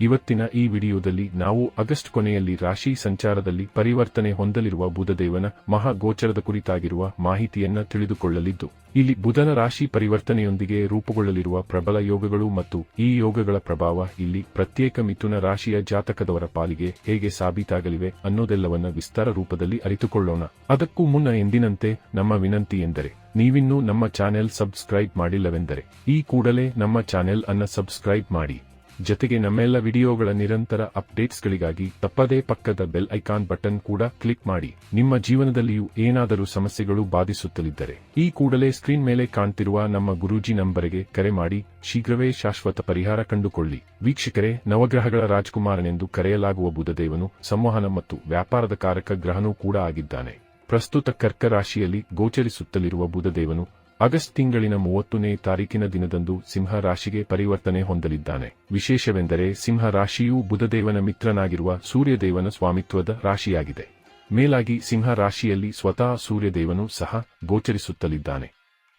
ಇವತ್ತಿನ ಈ ವಿಡಿಯೋದಲ್ಲಿ ನಾವು ಆಗಸ್ಟ್ ಕೊನೆಯಲ್ಲಿ ರಾಶಿ ಸಂಚಾರದಲ್ಲಿ ಪರಿವರ್ತನೆ ಹೊಂದಲಿರುವ ಬುಧದೇವನ ಮಹಾ ಗೋಚರದ ಕುರಿತಾಗಿರುವ ಮಾಹಿತಿಯನ್ನ ತಿಳಿದುಕೊಳ್ಳಲಿದ್ದು, ಇಲ್ಲಿ ಬುಧನ ರಾಶಿ ಪರಿವರ್ತನೆಯೊಂದಿಗೆ ರೂಪುಗೊಳ್ಳಲಿರುವ ಪ್ರಬಲ ಯೋಗಗಳು ಮತ್ತು ಈ ಯೋಗಗಳ ಪ್ರಭಾವ ಇಲ್ಲಿ ಪ್ರತ್ಯೇಕ ಮಿಥುನ ರಾಶಿಯ ಜಾತಕದವರ ಪಾಲಿಗೆ ಹೇಗೆ ಸಾಬೀತಾಗಲಿವೆ ಅನ್ನೋದೆಲ್ಲವನ್ನ ವಿಸ್ತಾರ ರೂಪದಲ್ಲಿ ಅರಿತುಕೊಳ್ಳೋಣ. ಅದಕ್ಕೂ ಮುನ್ನ ಎಂದಿನಂತೆ ನಮ್ಮ ವಿನಂತಿ ಎಂದರೆ, ನೀವಿನ್ನೂ ನಮ್ಮ ಚಾನೆಲ್ ಸಬ್ಸ್ಕ್ರೈಬ್ ಮಾಡಿಲ್ಲವೆಂದರೆ, ಈ ಕೂಡಲೇ ನಮ್ಮ ಚಾನೆಲ್ ಅನ್ನ ಸಬ್ಸ್ಕ್ರೈಬ್ ಮಾಡಿ. ಜೊತೆಗೆ ನಮ್ಮೆಲ್ಲ ವಿಡಿಯೋಗಳ ನಿರಂತರ ಅಪ್ಡೇಟ್ಸ್ಗಳಿಗಾಗಿ ತಪ್ಪದೇ ಪಕ್ಕದ ಬೆಲ್ ಐಕಾನ್ ಬಟನ್ ಕೂಡ ಕ್ಲಿಕ್ ಮಾಡಿ. ನಿಮ್ಮ ಜೀವನದಲ್ಲಿಯೂ ಏನಾದರೂ ಸಮಸ್ಯೆಗಳು ಬಾಧಿಸುತ್ತಲಿದ್ದರೆ ಈ ಕೂಡಲೇ ಸ್ಕ್ರೀನ್ ಮೇಲೆ ಕಾಣ್ತಿರುವ ನಮ್ಮ ಗುರೂಜಿ ನಂಬರಿಗೆ ಕರೆ ಮಾಡಿ. ಶೀಘ್ರವೇ ಶಾಶ್ವತ ಪರಿಹಾರ ಕಂಡುಕೊಳ್ಳಿ. ವೀಕ್ಷಕರೇ, ನವಗ್ರಹಗಳ ರಾಜ್ಕುಮಾರನೆಂದು ಕರೆಯಲಾಗುವ ಬುಧದೇವನು ಸಂವಹನ ಮತ್ತು ವ್ಯಾಪಾರದ ಕಾರಕ ಗ್ರಹನೂ ಕೂಡ ಆಗಿದ್ದಾನೆ. ಪ್ರಸ್ತುತ ಕರ್ಕ ರಾಶಿಯಲ್ಲಿ ಗೋಚರಿಸುತ್ತಲಿರುವ ಬುಧದೇವನು ಆಗಸ್ಟ್ ತಿಂಗಳಿನ ಮೂವತ್ತನೇ ತಾರೀಕಿನ ದಿನದಂದು ಸಿಂಹ ರಾಶಿಗೆ ಪರಿವರ್ತನೆ ಹೊಂದಲಿದ್ದಾನೆ. ವಿಶೇಷವೆಂದರೆ ಸಿಂಹ ರಾಶಿಯು ಬುಧದೇವನ ಮಿತ್ರನಾಗಿರುವ ಸೂರ್ಯದೇವನ ಸ್ವಾಮಿತ್ವದ ರಾಶಿಯಾಗಿದೆ. ಮೇಲಾಗಿ ಸಿಂಹ ರಾಶಿಯಲ್ಲಿ ಸ್ವತಃ ಸೂರ್ಯದೇವನು ಸಹ ಗೋಚರಿಸುತ್ತಲಿದ್ದಾನೆ.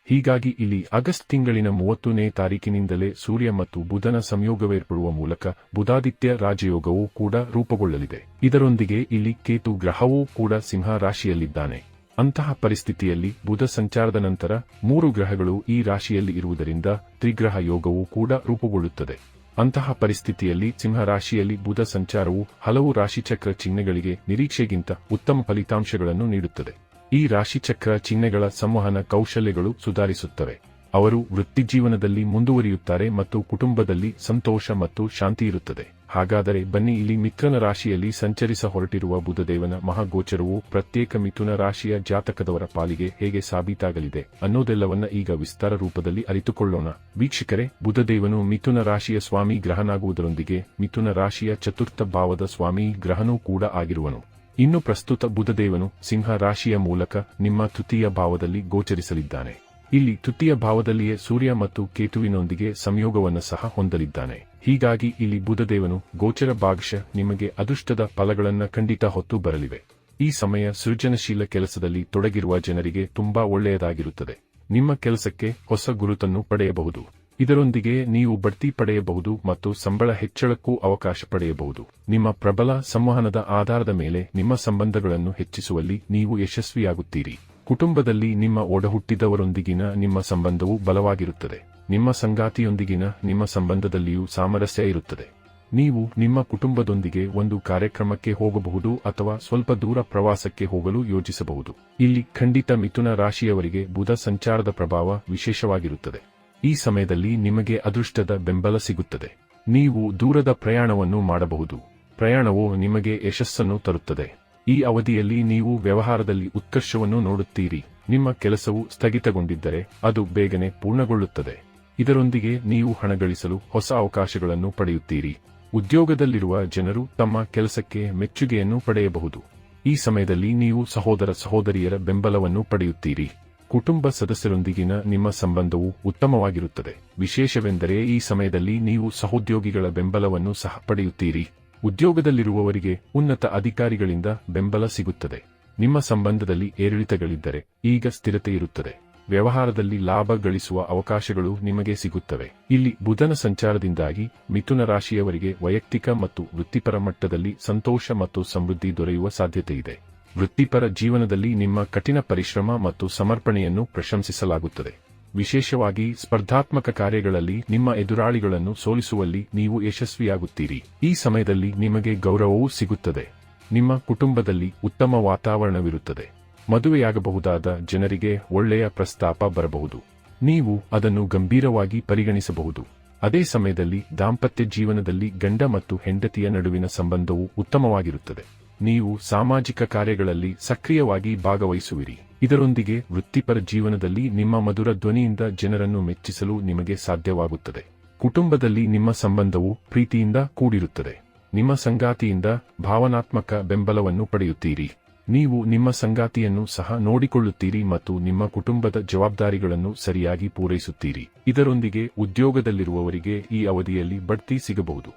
ಹೀಗಾಗಿ ಇಲ್ಲಿ ಆಗಸ್ಟ್ ತಿಂಗಳಿನ ಮೂವತ್ತನೇ ತಾರೀಕಿನಿಂದಲೇ ಸೂರ್ಯ ಮತ್ತು ಬುಧನ ಸಂಯೋಗವೇರ್ಪಡುವ ಮೂಲಕ ಬುಧಾದಿತ್ಯ ರಾಜಯೋಗವೂ ಕೂಡ ರೂಪುಗೊಳ್ಳಲಿದೆ. ಇದರೊಂದಿಗೆ ಇಲ್ಲಿ ಕೇತು ಗ್ರಹವೂ ಕೂಡ ಸಿಂಹ ರಾಶಿಯಲ್ಲಿದ್ದಾನೆ. ಅಂತಹ ಪರಿಸ್ಥಿತಿಯಲ್ಲಿ ಬುಧ ಸಂಚಾರದ ನಂತರ ಮೂರು ಗ್ರಹಗಳು ಈ ರಾಶಿಯಲ್ಲಿ ಇರುವುದರಿಂದ ತ್ರಿಗ್ರಹ ಯೋಗವೂ ಕೂಡ ರೂಪುಗೊಳ್ಳುತ್ತದೆ. ಅಂತಹ ಪರಿಸ್ಥಿತಿಯಲ್ಲಿ ಸಿಂಹ ರಾಶಿಯಲ್ಲಿ ಬುಧ ಸಂಚಾರವು ಹಲವು ರಾಶಿಚಕ್ರ ಚಿಹ್ನೆಗಳಿಗೆ ನಿರೀಕ್ಷೆಗಿಂತ ಉತ್ತಮ ಫಲಿತಾಂಶಗಳನ್ನು ನೀಡುತ್ತದೆ. ಈ ರಾಶಿಚಕ್ರ ಚಿಹ್ನೆಗಳ ಸಂವಹನ ಕೌಶಲ್ಯಗಳು ಸುಧಾರಿಸುತ್ತವೆ. ಅವರು ವೃತ್ತಿಜೀವನದಲ್ಲಿ ಮುಂದುವರಿಯುತ್ತಾರೆ ಮತ್ತು ಕುಟುಂಬದಲ್ಲಿ ಸಂತೋಷ ಮತ್ತು ಶಾಂತಿ ಇರುತ್ತದೆ. ಹಾಗಾದರೆ ಬನ್ನಿ ಇಲ್ಲಿ ಮಿಥುನ ರಾಶಿಯಲ್ಲಿ ಸಂಚರಿಸ ಹೊರಟಿರುವ ಬುಧದೇವನ ಮಹಾಗೋಚರವು ಪ್ರತ್ಯೇಕ ಮಿಥುನ ರಾಶಿಯ ಜಾತಕದವರ ಪಾಲಿಗೆ ಹೇಗೆ ಸಾಬೀತಾಗಲಿದೆ ಅನ್ನೋದೆಲ್ಲವನ್ನ ಈಗ ವಿಸ್ತಾರ ರೂಪದಲ್ಲಿ ಅರಿತುಕೊಳ್ಳೋಣ. ವೀಕ್ಷಕರೇ, ಬುಧದೇವನು ಮಿಥುನ ರಾಶಿಯ ಸ್ವಾಮಿ ಗ್ರಹನಾಗುವುದರೊಂದಿಗೆ ಮಿಥುನ ರಾಶಿಯ ಚತುರ್ಥ ಭಾವದ ಸ್ವಾಮಿ ಗ್ರಹನೂ ಕೂಡ ಆಗಿರುವನು. ಇನ್ನು ಪ್ರಸ್ತುತ ಬುಧದೇವನು ಸಿಂಹ ರಾಶಿಯ ಮೂಲಕ ನಿಮ್ಮ ತೃತೀಯ ಭಾವದಲ್ಲಿ ಗೋಚರಿಸಲಿದ್ದಾನೆ. ಇಲ್ಲಿ ತೃತೀಯ ಭಾವದಲ್ಲಿಯೇ ಸೂರ್ಯ ಮತ್ತು ಕೇತುವಿನೊಂದಿಗೆ ಸಂಯೋಗವನ್ನು ಸಹ ಹೊಂದಲಿದ್ದಾನೆ. ಹೀಗಾಗಿ ಇಲ್ಲಿ ಬುಧದೇವನು ಗೋಚರ ಭಾಗಶಃ ನಿಮಗೆ ಅದೃಷ್ಟದ ಫಲಗಳನ್ನು ಖಂಡಿತ ಹೊತ್ತು ಬರಲಿವೆ. ಈ ಸಮಯ ಸೃಜನಶೀಲ ಕೆಲಸದಲ್ಲಿ ತೊಡಗಿರುವ ಜನರಿಗೆ ತುಂಬಾ ಒಳ್ಳೆಯದಾಗಿರುತ್ತದೆ. ನಿಮ್ಮ ಕೆಲಸಕ್ಕೆ ಹೊಸ ಗುರುತನ್ನು ಪಡೆಯಬಹುದು. ಇದರೊಂದಿಗೆ ನೀವು ಬಡ್ತಿ ಪಡೆಯಬಹುದು ಮತ್ತು ಸಂಬಳ ಹೆಚ್ಚಳಕ್ಕೂ ಅವಕಾಶ ಪಡೆಯಬಹುದು. ನಿಮ್ಮ ಪ್ರಬಲ ಸಂವಹನದ ಆಧಾರದ ಮೇಲೆ ನಿಮ್ಮ ಸಂಬಂಧಗಳನ್ನು ಹೆಚ್ಚಿಸುವಲ್ಲಿ ನೀವು ಯಶಸ್ವಿಯಾಗುತ್ತೀರಿ. ಕುಟುಂಬದಲ್ಲಿ ನಿಮ್ಮ ಒಡಹುಟ್ಟಿದವರೊಂದಿಗಿನ ನಿಮ್ಮ ಸಂಬಂಧವು ಬಲವಾಗಿರುತ್ತದೆ. ನಿಮ್ಮ ಸಂಗಾತಿಯೊಂದಿಗಿನ ನಿಮ್ಮ ಸಂಬಂಧದಲ್ಲಿಯೂ ಸಾಮರಸ್ಯ ಇರುತ್ತದೆ. ನೀವು ನಿಮ್ಮ ಕುಟುಂಬದೊಂದಿಗೆ ಒಂದು ಕಾರ್ಯಕ್ರಮಕ್ಕೆ ಹೋಗಬಹುದು ಅಥವಾ ಸ್ವಲ್ಪ ದೂರ ಪ್ರವಾಸಕ್ಕೆ ಹೋಗಲು ಯೋಜಿಸಬಹುದು. ಇಲ್ಲಿ ಖಂಡಿತ ಮಿಥುನ ರಾಶಿಯವರಿಗೆ ಬುಧ ಸಂಚಾರದ ಪ್ರಭಾವ ವಿಶೇಷವಾಗಿರುತ್ತದೆ. ಈ ಸಮಯದಲ್ಲಿ ನಿಮಗೆ ಅದೃಷ್ಟದ ಬೆಂಬಲ ಸಿಗುತ್ತದೆ. ನೀವು ದೂರದ ಪ್ರಯಾಣವನ್ನು ಮಾಡಬಹುದು. ಪ್ರಯಾಣವು ನಿಮಗೆ ಯಶಸ್ಸನ್ನು ತರುತ್ತದೆ. ಈ ಅವಧಿಯಲ್ಲಿ ನೀವು ವ್ಯವಹಾರದಲ್ಲಿ ಉತ್ಕರ್ಷವನ್ನು ನೋಡುತ್ತೀರಿ. ನಿಮ್ಮ ಕೆಲಸವು ಸ್ಥಗಿತಗೊಂಡಿದ್ದರೆ ಅದು ಬೇಗನೆ ಪೂರ್ಣಗೊಳ್ಳುತ್ತದೆ. ಇದರೊಂದಿಗೆ ನೀವು ಹಣ ಗಳಿಸಲು ಹೊಸ ಅವಕಾಶಗಳನ್ನು ಪಡೆಯುತ್ತೀರಿ. ಉದ್ಯೋಗದಲ್ಲಿರುವ ಜನರು ತಮ್ಮ ಕೆಲಸಕ್ಕೆ ಮೆಚ್ಚುಗೆಯನ್ನು ಪಡೆಯಬಹುದು. ಈ ಸಮಯದಲ್ಲಿ ನೀವು ಸಹೋದರ ಸಹೋದರಿಯರ ಬೆಂಬಲವನ್ನು ಪಡೆಯುತ್ತೀರಿ. ಕುಟುಂಬ ಸದಸ್ಯರೊಂದಿಗಿನ ನಿಮ್ಮ ಸಂಬಂಧವು ಉತ್ತಮವಾಗಿರುತ್ತದೆ. ವಿಶೇಷವೆಂದರೆ ಈ ಸಮಯದಲ್ಲಿ ನೀವು ಸಹೋದ್ಯೋಗಿಗಳ ಬೆಂಬಲವನ್ನು ಸಹ ಪಡೆಯುತ್ತೀರಿ. ಉದ್ಯೋಗದಲ್ಲಿರುವವರಿಗೆ ಉನ್ನತ ಅಧಿಕಾರಿಗಳಿಂದ ಬೆಂಬಲ ಸಿಗುತ್ತದೆ. ನಿಮ್ಮ ಸಂಬಂಧದಲ್ಲಿ ಏರಿಳಿತಗಳಿದ್ದರೆ ಈಗ ಸ್ಥಿರತೆ ಇರುತ್ತದೆ. ವ್ಯವಹಾರದಲ್ಲಿ ಲಾಭ ಗಳಿಸುವ ಅವಕಾಶಗಳು ನಿಮಗೆ ಸಿಗುತ್ತವೆ. ಇಲ್ಲಿ ಬುಧನ ಸಂಚಾರದಿಂದಾಗಿ ಮಿಥುನ ರಾಶಿಯವರಿಗೆ ವೈಯಕ್ತಿಕ ಮತ್ತು ವೃತ್ತಿಪರ ಮಟ್ಟದಲ್ಲಿ ಸಂತೋಷ ಮತ್ತು ಸಮೃದ್ಧಿ ದೊರೆಯುವ ಸಾಧ್ಯತೆಯಿದೆ ವೃತ್ತಿಪರ ಜೀವನದಲ್ಲಿ ನಿಮ್ಮ ಕಠಿಣ ಪರಿಶ್ರಮ ಮತ್ತು ಸಮರ್ಪಣೆಯನ್ನು ಪ್ರಶಂಸಿಸಲಾಗುತ್ತದೆ. ವಿಶೇಷವಾಗಿ ಸ್ಪರ್ಧಾತ್ಮಕ ಕಾರ್ಯಗಳಲ್ಲಿ ನಿಮ್ಮ ಎದುರಾಳಿಗಳನ್ನು ಸೋಲಿಸುವಲ್ಲಿ ನೀವು ಯಶಸ್ವಿಯಾಗುತ್ತೀರಿ. ಈ ಸಮಯದಲ್ಲಿ ನಿಮಗೆ ಗೌರವವೂ ಸಿಗುತ್ತದೆ. ನಿಮ್ಮ ಕುಟುಂಬದಲ್ಲಿ ಉತ್ತಮ ವಾತಾವರಣವಿರುತ್ತದೆ. ಮದುವೆಯಾಗಬಹುದಾದ ಜನರಿಗೆ ಒಳ್ಳೆಯ ಪ್ರಸ್ತಾಪ ಬರಬಹುದು. ನೀವು ಅದನ್ನು ಗಂಭೀರವಾಗಿ ಪರಿಗಣಿಸಬಹುದು. ಅದೇ ಸಮಯದಲ್ಲಿ ದಾಂಪತ್ಯ ಜೀವನದಲ್ಲಿ ಗಂಡ ಮತ್ತು ಹೆಂಡತಿಯ ನಡುವಿನ ಸಂಬಂಧವು ಉತ್ತಮವಾಗಿರುತ್ತದೆ. ನೀವು ಸಾಮಾಜಿಕ ಕಾರ್ಯಗಳಲ್ಲಿ ಸಕ್ರಿಯವಾಗಿ ಭಾಗವಹಿಸುವಿರಿ. ಇದರೊಂದಿಗೆ ವೃತ್ತಿಪರ ಜೀವನದಲ್ಲಿ ನಿಮ್ಮ ಮಧುರ ಧ್ವನಿಯಿಂದ ಜನರನ್ನು ಮೆಚ್ಚಿಸಲು ನಿಮಗೆ ಸಾಧ್ಯವಾಗುತ್ತದೆ. ಕುಟುಂಬದಲ್ಲಿ ನಿಮ್ಮ ಸಂಬಂಧವು ಪ್ರೀತಿಯಿಂದ ಕೂಡಿರುತ್ತದೆ. ನಿಮ್ಮ ಸಂಗಾತಿಯಿಂದ ಭಾವನಾತ್ಮಕ ಬೆಂಬಲವನ್ನು ಪಡೆಯುತ್ತೀರಿ. ನೀವು ನಿಮ್ಮ ಸಂಗಾತಿಯನ್ನು ಸಹ ನೋಡಿಕೊಳ್ಳುತ್ತೀರಿ ಮತ್ತು ನಿಮ್ಮ ಕುಟುಂಬದ ಜವಾಬ್ದಾರಿಗಳನ್ನು ಸರಿಯಾಗಿ ಪೂರೈಸುತ್ತೀರಿ. ಇದರೊಂದಿಗೆ ಉದ್ಯೋಗದಲ್ಲಿರುವವರಿಗೆ ಈ ಅವಧಿಯಲ್ಲಿ ಬಡ್ತಿ ಸಿಗಬಹುದು.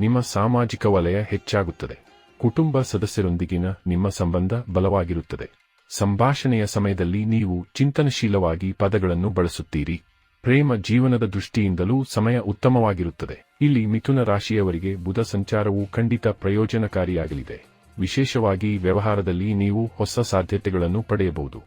ನಿಮ್ಮ ಸಾಮಾಜಿಕ ವಲಯ ಹೆಚ್ಚಾಗುತ್ತದೆ. ಕುಟುಂಬ ಸದಸ್ಯರೊಂದಿಗಿನ ನಿಮ್ಮ ಸಂಬಂಧ ಬಲವಾಗಿರುತ್ತದೆ. ಸಂಭಾಷಣೆಯ ಸಮಯದಲ್ಲಿ ನೀವು ಚಿಂತನಶೀಲವಾಗಿ ಪದಗಳನ್ನು ಬಳಸುತ್ತೀರಿ. ಪ್ರೇಮ ಜೀವನದ ದೃಷ್ಟಿಯಿಂದಲೂ ಸಮಯ ಉತ್ತಮವಾಗಿರುತ್ತದೆ. ಇಲ್ಲಿ ಮಿಥುನ ರಾಶಿಯವರಿಗೆ ಬುಧ ಸಂಚಾರವು ಖಂಡಿತ ಪ್ರಯೋಜನಕಾರಿಯಾಗಲಿದೆ. ವಿಶೇಷವಾಗಿ ವ್ಯವಹಾರದಲ್ಲಿ ನೀವು ಹೊಸ ಸಾಧ್ಯತೆಗಳನ್ನು ಪಡೆಯಬಹುದು.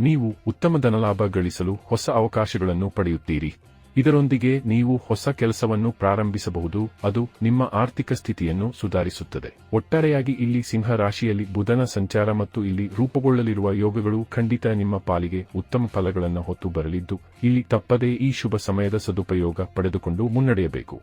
ನೀವು ಉತ್ತಮ ಧನಲಾಭ ಗಳಿಸಲು ಹೊಸ ಅವಕಾಶಗಳನ್ನು ಪಡೆಯುತ್ತೀರಿ. ಇದರೊಂದಿಗೆ ನೀವು ಹೊಸ ಕೆಲಸವನ್ನು ಪ್ರಾರಂಭಿಸಬಹುದು, ಅದು ನಿಮ್ಮ ಆರ್ಥಿಕ ಸ್ಥಿತಿಯನ್ನು ಸುಧಾರಿಸುತ್ತದೆ. ಒಟ್ಟಾರೆಯಾಗಿ ಇಲ್ಲಿ ಸಿಂಹ ರಾಶಿಯಲ್ಲಿ ಬುಧನ ಸಂಚಾರ ಮತ್ತು ಇಲ್ಲಿ ರೂಪುಗೊಳ್ಳಲಿರುವ ಯೋಗಗಳು ಖಂಡಿತ ನಿಮ್ಮ ಪಾಲಿಗೆ ಉತ್ತಮ ಫಲಗಳನ್ನು ಹೊತ್ತು ಬರಲಿದ್ದು ಇಲ್ಲಿ ತಪ್ಪದೇ ಈ ಶುಭ ಸಮಯದ ಸದುಪಯೋಗ ಪಡೆದುಕೊಂಡು ಮುನ್ನಡೆಯಬೇಕು.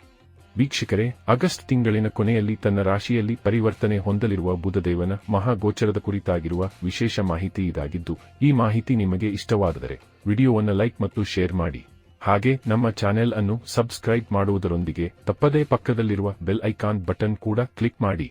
ವೀಕ್ಷಕರೇ, ಆಗಸ್ಟ್ ತಿಂಗಳಿನ ಕೊನೆಯಲ್ಲಿ ತನ್ನ ರಾಶಿಯಲ್ಲಿ ಪರಿವರ್ತನೆ ಹೊಂದಲಿರುವ ಬುಧದೇವನ ಮಹಾಗೋಚರದ ಕುರಿತಾಗಿರುವ ವಿಶೇಷ ಮಾಹಿತಿ ಇದಾಗಿದ್ದು, ಈ ಮಾಹಿತಿ ನಿಮಗೆ ಇಷ್ಟವಾದರೆ ವಿಡಿಯೋವನ್ನು ಲೈಕ್ ಮತ್ತು ಶೇರ್ ಮಾಡಿ. ಹಾಗೆ ನಮ್ಮ ಚಾನೆಲ್ ಅನ್ನು ಸಬ್ಸ್ಕ್ರೈಬ್ ಮಾಡುವುದರೊಂದಿಗೆ ತಪ್ಪದೇ ಪಕ್ಕದಲ್ಲಿರುವ ಬೆಲ್ ಐಕಾನ್ ಬಟನ್ ಕೂಡ ಕ್ಲಿಕ್ ಮಾಡಿ